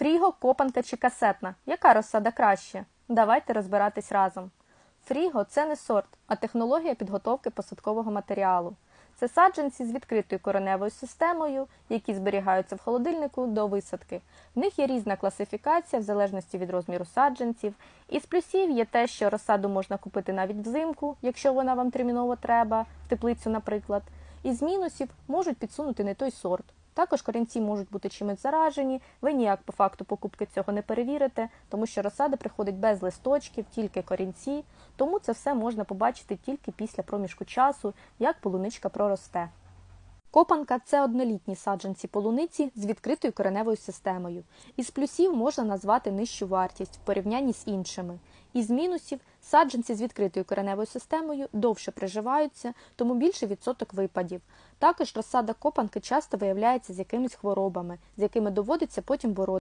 Фріго, копанка чи касетна. Яка розсада краще? Давайте розбиратись разом. Фріго це не сорт, а технологія підготовки посадкового матеріалу. Це саджанці з відкритою кореневою системою, які зберігаються в холодильнику до висадки. В них є різна класифікація в залежності від розміру саджанців. Із плюсів є те, що розсаду можна купити навіть взимку, якщо вона вам терміново треба, в теплицю, наприклад. Із мінусів можуть підсунути не той сорт. Також корінці можуть бути чимось заражені, ви ніяк по факту покупки цього не перевірите, тому що розсада приходить без листочків, тільки корінці, тому це все можна побачити тільки після проміжку часу, як полуничка проросте. Копанка це однолітні саджанці полуниці з відкритою кореневою системою. Із плюсів можна назвати нижчу вартість в порівнянні з іншими. Із мінусів саджанці з відкритою кореневою системою довше приживаються, тому більший відсоток випадів. Також розсада копанки часто виявляється з якимись хворобами, з якими доводиться потім боротися.